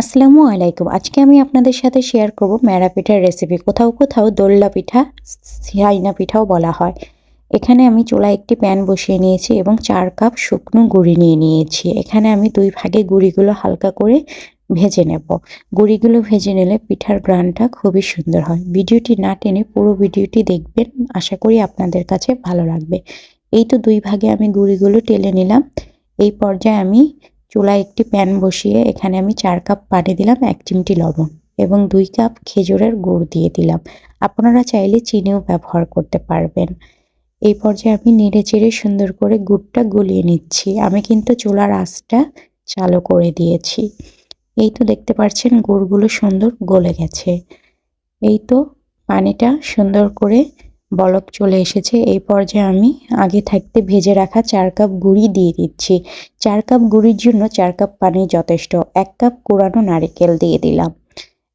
আসসালামু আলাইকুম। আজকে আমি আপনাদের সাথে শেয়ার করব ম্যাড়া পিঠার রেসিপি কোথাও কোথাও দোল্লা পিঠা সাইনা পিঠাও বলা হয়। এখানে আমি চুলায় একটি প্যান বসিয়ে নিয়েছি এবং চার কাপ শুকনো গুঁড়ি নিয়ে নিয়েছি। এখানে আমি দুই ভাগে গুঁড়িগুলো হালকা করে ভেজে নেব। গুঁড়িগুলো ভেজে নিলে পিঠার গ্রানটা খুবই সুন্দর হয়। ভিডিওটি না টেনে পুরো ভিডিওটি দেখবেন। আশা করি আপনাদের কাছে ভালো লাগবে। এই তো দুই ভাগে আমি গুঁড়িগুলো টেলে নিলাম। এই পর্যায়ে আমি চুলায় একটি প্যান বসিয়ে এখানে আমি চার কাপ পানি দিলাম, এক চিমটি লবণ এবং দুই কাপ খেজুরের গুড় দিয়ে দিলাম। আপনারা চাইলে চিনিও ব্যবহার করতে পারবেন। এই পর্যায়ে আমি নেড়ে চেড়ে সুন্দর করে গুড়টা গলিয়ে নিচ্ছি। আমি কিন্তু চুলার আঁচটা চালু করে দিয়েছি। এই তো দেখতে পাচ্ছেন গুড়গুলো সুন্দর গলে গেছে। এই তো পানিটা সুন্দর করে বলক চলে এসেছে। এই পর্যায়ে আমি আগে থাকতে ভেজে রাখা চার কাপ গুঁড়ি দিয়ে দিচ্ছি। চার কাপ গুঁড়ির জন্য চার কাপ পানি যথেষ্ট। এক কাপ কোরানো নারিকেল দিয়ে দিলাম।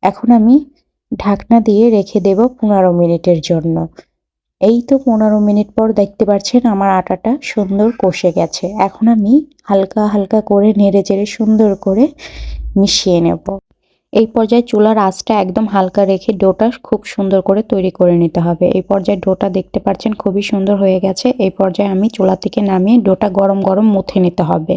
এখন আমি ঢাকনা দিয়ে রেখে দেব পনেরো মিনিটের জন্য। এই তো পনেরো মিনিট পর দেখতে পাচ্ছেন আমার আটাটা সুন্দর কষে গেছে। এখন আমি হালকা হালকা করে নেড়ে চেড়ে সুন্দর করে মিশিয়ে নেব। এই পর্যায়ে চুলার আঁচটা একদম হালকা রেখে ডোটা খুব সুন্দর করে তৈরি করে নিতে হবে। এই পর্যায়ে ডোটা দেখতে পাচ্ছেন খুবই সুন্দর হয়ে গেছে। এই পর্যায়ে আমি চুলা থেকে নামিয়ে ডোটা গরম গরম মুথে নিতে হবে।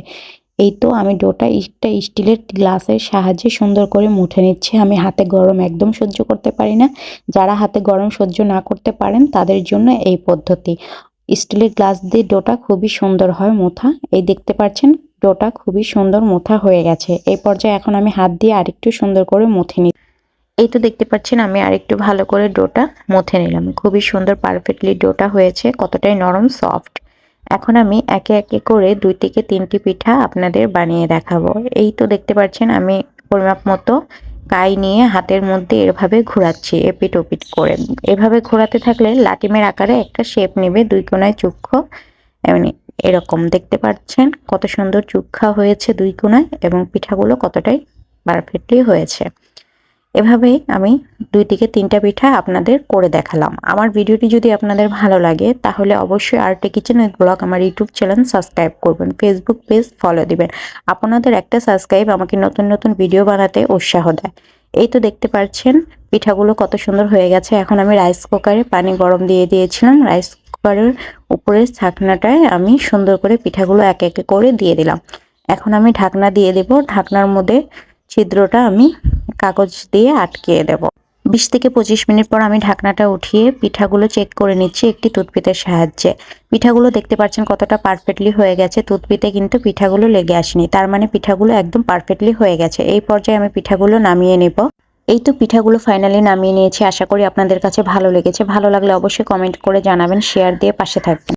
এই তো আমি ডোটা একটা স্টিলের গ্লাসের সাহায্যে সুন্দর করে মুঠে নিচ্ছি। আমি হাতে গরম একদম সহ্য করতে পারি না। যারা হাতে গরম সহ্য না করতে পারেন, তাদের জন্য এই পদ্ধতি। স্টিলের গ্লাস দিয়ে ডোটা খুবই সুন্দর হয় মোথা। এই দেখতে পাচ্ছেন ডোটা খুবই সুন্দর মোথা হয়ে গেছে। এই পর্যায়ে এখন আমি হাত দিয়ে আরেকটু সুন্দর করে মুথে নিই এই তো দেখতে পাচ্ছেন, আমি আরেকটু ভালো করে ডোটা মুথে নিলাম। খুবই সুন্দর, পারফেক্টলি ডোটা হয়েছে, কতটাই নরম, সফট। এখন আমি একে একে করে দুই থেকে তিনটি পিঠা আপনাদের বানিয়ে দেখাবো। এই তো দেখতে পাচ্ছেন, আমি পরিমাপ মতো কাই নিয়ে হাতের মধ্যে এভাবে ঘোরাচ্ছি এপিট ওপিট করে। এভাবে ঘোরাতে থাকলে লাটিমের আকারে একটা শেপ নেবে, দুই কোনায় চুক্ষ এমনি এরকম দেখতে পাচ্ছেন কত সুন্দর চুক্ষা হয়েছে দুই কোনায় এবং পিঠাগুলো কতটাই পারফেক্টলি হয়েছে। এভাবেই আমি দুই থেকে তিনটা পিঠা আপনাদের করে দেখালাম। আমার ভিডিওটি যদি আপনাদের ভালো লাগে, তাহলে অবশ্যই আর্টে কিচেন উইথ ব্লগ আমার ইউটিউব চ্যানেল সাবস্ক্রাইব করবেন ফেসবুক পেজ ফলো দিবেন। আপনাদের একটা সাবস্ক্রাইব আমাকে নতুন নতুন ভিডিও বানাতে উৎসাহ দেয়। এই তো দেখতে পাচ্ছেন, পিঠাগুলো কত সুন্দর হয়ে গেছে। এখন আমি রাইস কুকারে পানি গরম দিয়ে দিয়েছিলাম। রাইস কুকারের উপরের ঢাকনাটায় আমি সুন্দর করে পিঠাগুলো এক একে করে দিয়ে দিলাম। এখন আমি ঢাকনা দিয়ে দেব। ঢাকনার মধ্যে ছিদ্রটা আমি কাগজ দিয়ে আটকিয়ে দেব। বিশ থেকে পঁচিশ মিনিট পর আমি ঢাকনাটা উঠিয়ে পিঠাগুলো চেক করে নিচ্ছি একটি টুথপিতের সাহায্যে। পিঠাগুলো দেখতে পাচ্ছেন কতটা পারফেক্টলি হয়ে গেছে। টুথপিতে কিন্তু পিঠাগুলো লেগে আসেনি। তার মানে পিঠাগুলো একদম পারফেক্টলি হয়ে গেছে। এই পর্যায়ে আমি পিঠাগুলো নামিয়ে নেব। এই তো পিঠাগুলো ফাইনালি নামিয়ে নিয়েছি। আশা করি আপনাদের কাছে ভালো লেগেছে। ভালো লাগলে অবশ্যই কমেন্ট করে জানাবেন শেয়ার দিয়ে পাশে থাকবেন।